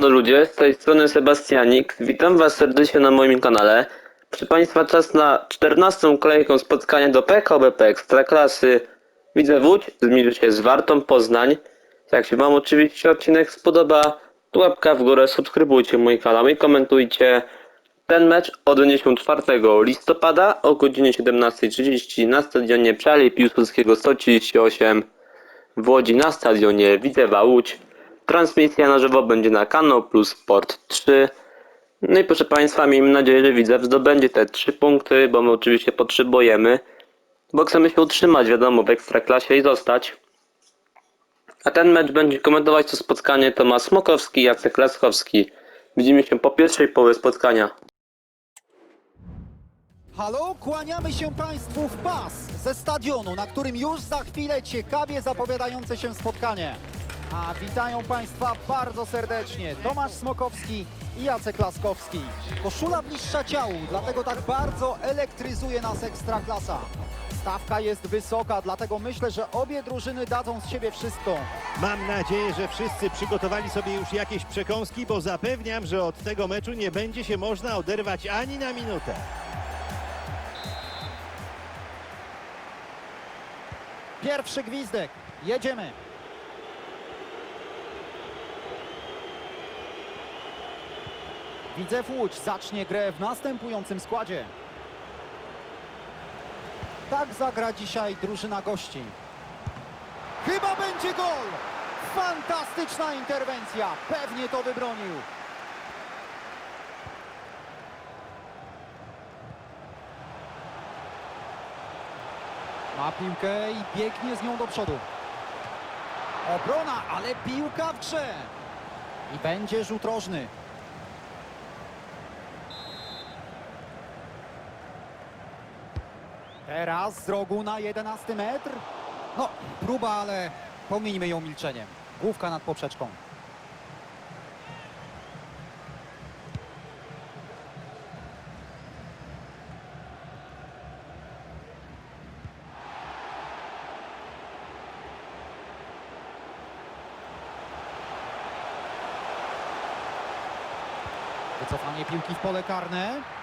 No ludzie, z tej strony Sebastianik. Witam Was serdecznie na moim kanale. Proszę Państwa, czas na 14. kolejką spotkania do PKBP Ekstraklasy. Widzę Łódź zmierzy się z Wartą Poznań. Jak się Wam oczywiście odcinek spodoba, łapka w górę, subskrybujcie mój kanał i komentujcie. Ten mecz odbędzie się 4 listopada o godzinie 17.30 na stadionie Przali Piłsudskiego 138 w Łodzi na stadionie Widzewa Łódź. Transmisja na żywo będzie na Kanał Plus Sport 3. No i proszę Państwa, miejmy nadzieję, że Widzew zdobędzie te 3 punkty, bo my oczywiście potrzebujemy, bo chcemy się utrzymać, wiadomo, w Ekstraklasie i zostać. A ten mecz będzie komentować to spotkanie Tomasz Smokowski i Jacek Laskowski. Widzimy się po pierwszej połowie spotkania. Halo, kłaniamy się Państwu w pas ze stadionu, na którym już za chwilę ciekawie zapowiadające się spotkanie. A witają Państwa bardzo serdecznie Tomasz Smokowski i Jacek Laskowski. Koszula bliższa ciału, dlatego tak bardzo elektryzuje nas Ekstraklasa. Stawka jest wysoka, dlatego myślę, że obie drużyny dadzą z siebie wszystko. Mam nadzieję, że wszyscy przygotowali sobie już jakieś przekąski, bo zapewniam, że od tego meczu nie będzie się można oderwać ani na minutę. Pierwszy gwizdek, jedziemy. Widzew Łódź zacznie grę w następującym składzie. Tak zagra dzisiaj drużyna gości. Chyba będzie gol! Fantastyczna interwencja! Pewnie to wybronił. Ma piłkę i biegnie z nią do przodu. Obrona, ale piłka w grze. I będzie rzut rożny. Teraz z rogu na 11 metr. No, próba, ale pomińmy ją milczeniem. Główka nad poprzeczką. Wycofanie piłki w pole karne.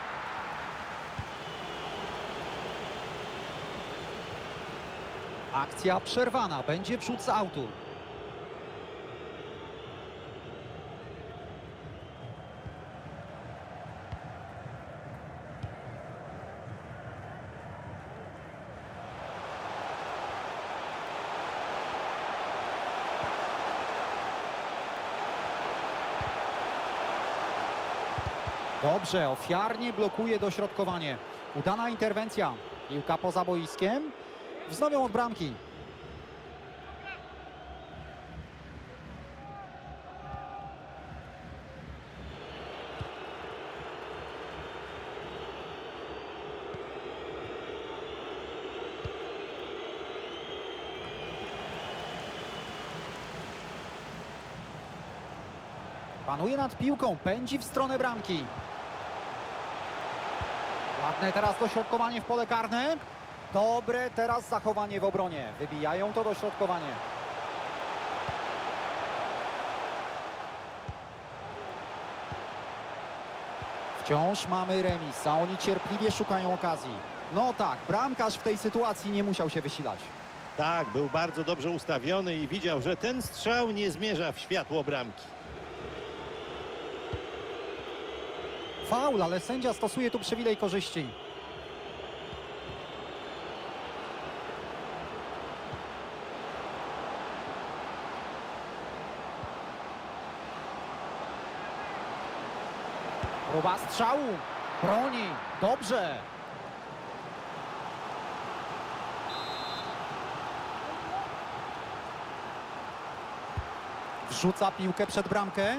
Akcja przerwana. Będzie przód z autu. Dobrze, ofiarnie blokuje dośrodkowanie. Udana interwencja. Piłka poza boiskiem. Wznowią od bramki. Panuje nad piłką, pędzi w stronę bramki. Ładne teraz dośrodkowanie w pole karne. Dobre teraz zachowanie w obronie. Wybijają to dośrodkowanie. Wciąż mamy remis, a oni cierpliwie szukają okazji. No tak, bramkarz w tej sytuacji nie musiał się wysilać. Tak, był bardzo dobrze ustawiony i widział, że ten strzał nie zmierza w światło bramki. Faul, ale sędzia stosuje tu przywilej korzyści. Próba strzału. Broni. Dobrze. Wrzuca piłkę przed bramkę.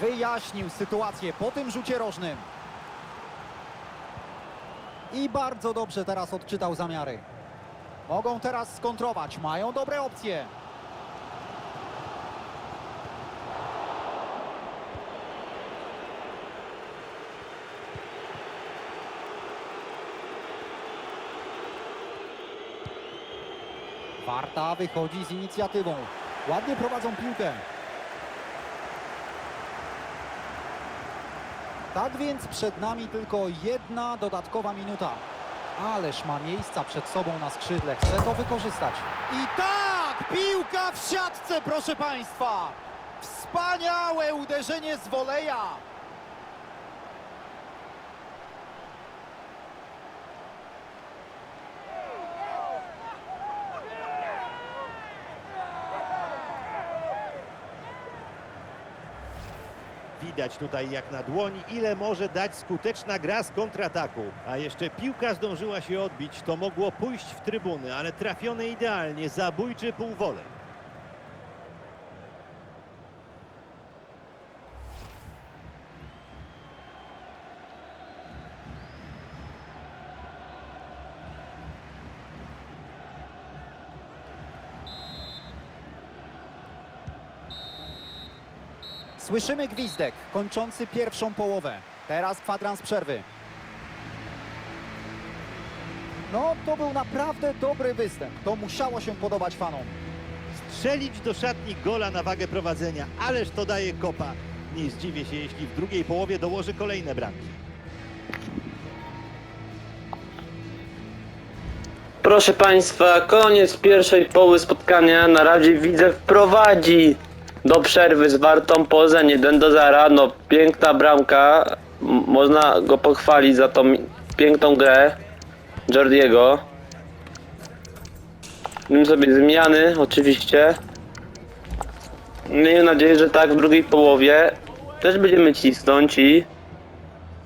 Wyjaśnił sytuację po tym rzucie rożnym. I bardzo dobrze teraz odczytał zamiary. Mogą teraz skontrować. Mają dobre opcje. Warta wychodzi z inicjatywą. Ładnie prowadzą piłkę. Tak więc przed nami tylko jedna dodatkowa minuta. Ależ ma miejsca przed sobą na skrzydle, chce to wykorzystać. I tak, piłka w siatce, proszę Państwa! Wspaniałe uderzenie z woleja! Widać tutaj jak na dłoni, ile może dać skuteczna gra z kontrataku. A jeszcze piłka zdążyła się odbić, to mogło pójść w trybuny, ale trafione idealnie, zabójczy półwolek. Słyszymy gwizdek kończący pierwszą połowę. Teraz kwadrans przerwy. No, to był naprawdę dobry występ. To musiało się podobać fanom. Strzelić do szatni gola na wagę prowadzenia, ależ to daje kopa. Nie zdziwię się, jeśli w drugiej połowie dołoży kolejne bramki. Proszę Państwa, koniec pierwszej połowy spotkania. Na razie widzę wprowadzi do przerwy z Wartą Poznań 1 do 0. No piękna bramka. Można go pochwalić za tą piękną grę Jordiego. Bym sobie zmiany oczywiście. Miejmy nadzieję, że tak w drugiej połowie też będziemy cisnąć i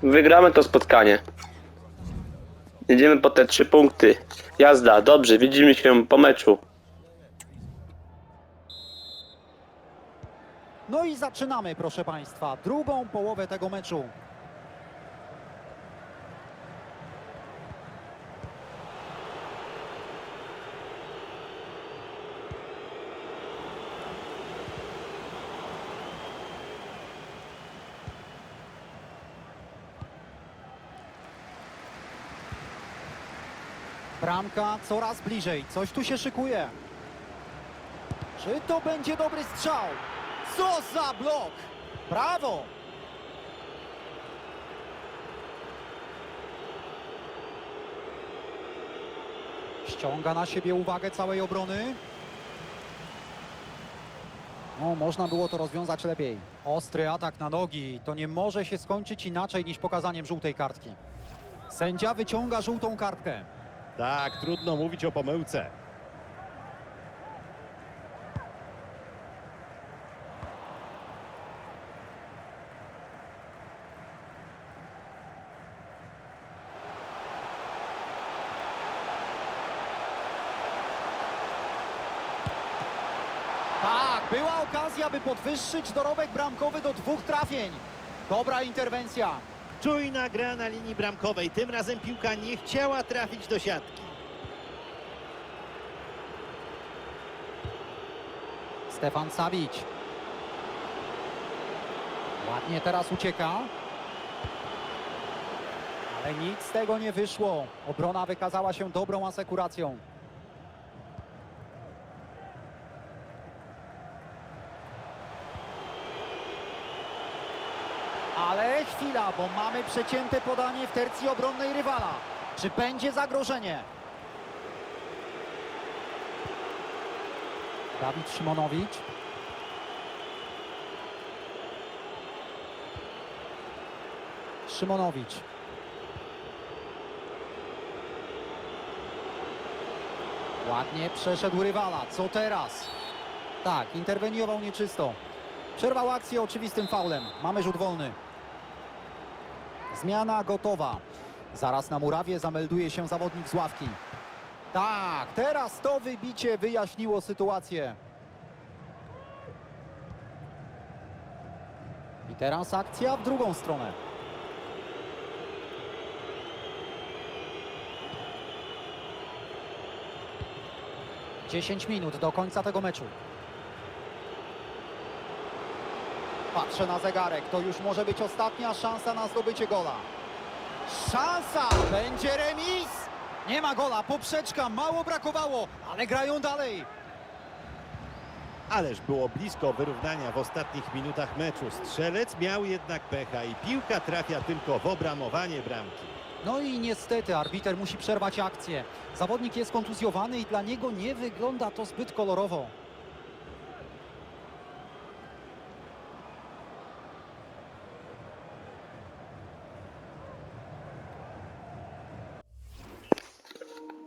wygramy to spotkanie. Jedziemy po te trzy punkty. Jazda, dobrze, widzimy się po meczu. No i zaczynamy, proszę Państwa, drugą połowę tego meczu. Bramka coraz bliżej, coś tu się szykuje. Czy to będzie dobry strzał? Co za blok! Brawo! Ściąga na siebie uwagę całej obrony. No, można było to rozwiązać lepiej. Ostry atak na nogi. To nie może się skończyć inaczej niż pokazaniem żółtej kartki. Sędzia wyciąga żółtą kartkę. Tak, trudno mówić o pomyłce. Tak, była okazja, by podwyższyć dorobek bramkowy do dwóch trafień. Dobra interwencja. Czujna gra na linii bramkowej. Tym razem piłka nie chciała trafić do siatki. Stefan Savic. Ładnie teraz ucieka. Ale nic z tego nie wyszło. Obrona wykazała się dobrą asekuracją. Ale chwila, bo mamy przecięte podanie w tercji obronnej rywala. Czy będzie zagrożenie? Dawid Szymonowicz. Szymonowicz. Ładnie przeszedł rywala. Co teraz? Tak, interweniował nieczysto. Przerwał akcję oczywistym faulem. Mamy rzut wolny. Zmiana gotowa. Zaraz na murawie zamelduje się zawodnik z ławki. Tak, teraz to wybicie wyjaśniło sytuację. I teraz akcja w drugą stronę. Dziesięć minut do końca tego meczu. Patrzę na zegarek. To już może być ostatnia szansa na zdobycie gola. Szansa! Będzie remis! Nie ma gola, poprzeczka, mało brakowało, ale grają dalej. Ależ było blisko wyrównania w ostatnich minutach meczu. Strzelec miał jednak pecha i piłka trafia tylko w obramowanie bramki. No i niestety arbiter musi przerwać akcję. Zawodnik jest kontuzjowany i dla niego nie wygląda to zbyt kolorowo.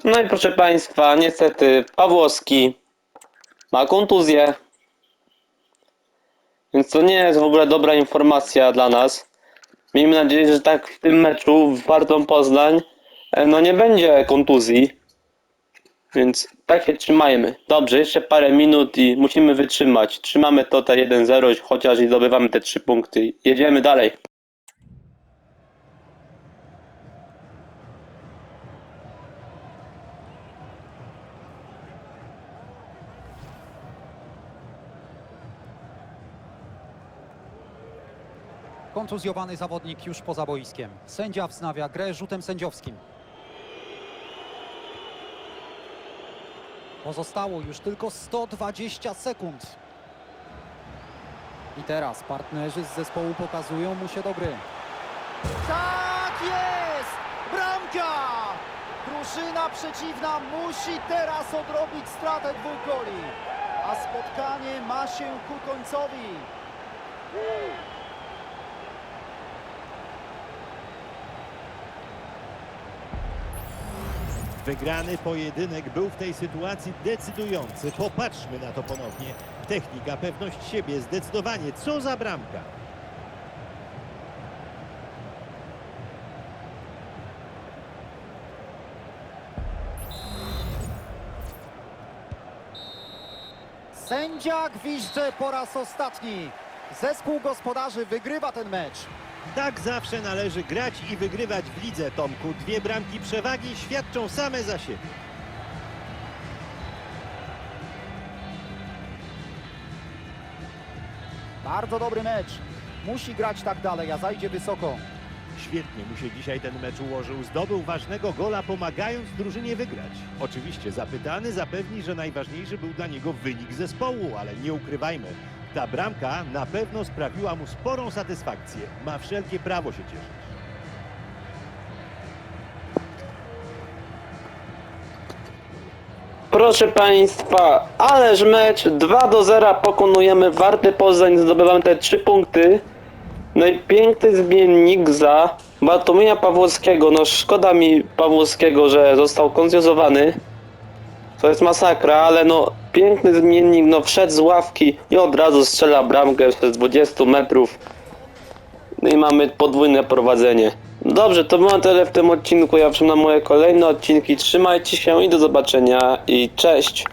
No i proszę Państwa, niestety Pawłowski ma kontuzję. Więc to nie jest w ogóle dobra informacja dla nas. Miejmy nadzieję, że tak w tym meczu w Wartą Poznań e, no nie będzie kontuzji. Więc tak się trzymajmy. Dobrze, jeszcze parę minut i musimy wytrzymać. Trzymamy to te 1-0, chociaż i zdobywamy te 3 punkty. Jedziemy dalej. Kontuzjowany zawodnik już poza boiskiem. Sędzia wznawia grę rzutem sędziowskim. Pozostało już tylko 120 sekund. I teraz partnerzy z zespołu pokazują mu się do gry. Tak jest! Bramka! Drużyna przeciwna musi teraz odrobić stratę dwóch goli. A spotkanie ma się ku końcowi. Wygrany pojedynek był w tej sytuacji decydujący. Popatrzmy na to ponownie. Technika, pewność siebie, zdecydowanie. Co za bramka. Sędzia gwizdże po raz ostatni. Zespół gospodarzy wygrywa ten mecz. Tak zawsze należy grać i wygrywać w lidze, Tomku. Dwie bramki przewagi świadczą same za siebie. Bardzo dobry mecz. Musi grać tak dalej, a zajdzie wysoko. Świetnie mu się dzisiaj ten mecz ułożył. Zdobył ważnego gola, pomagając drużynie wygrać. Oczywiście zapytany zapewni, że najważniejszy był dla niego wynik zespołu, ale nie ukrywajmy. Ta bramka na pewno sprawiła mu sporą satysfakcję. Ma wszelkie prawo się cieszyć. Proszę Państwa, ależ mecz 2 do 0 pokonujemy Warty Poznań, zdobywamy te 3 punkty. No i piękny zmiennik za Bartłomieja Pawłowskiego. No szkoda mi Pawłowskiego, że został kontuzjowany. To jest masakra, ale no piękny zmiennik, no wszedł z ławki i od razu strzela bramkę z 20 metrów. No i mamy podwójne prowadzenie. Dobrze, to było tyle w tym odcinku. Ja na moje kolejne odcinki. Trzymajcie się i do zobaczenia i cześć.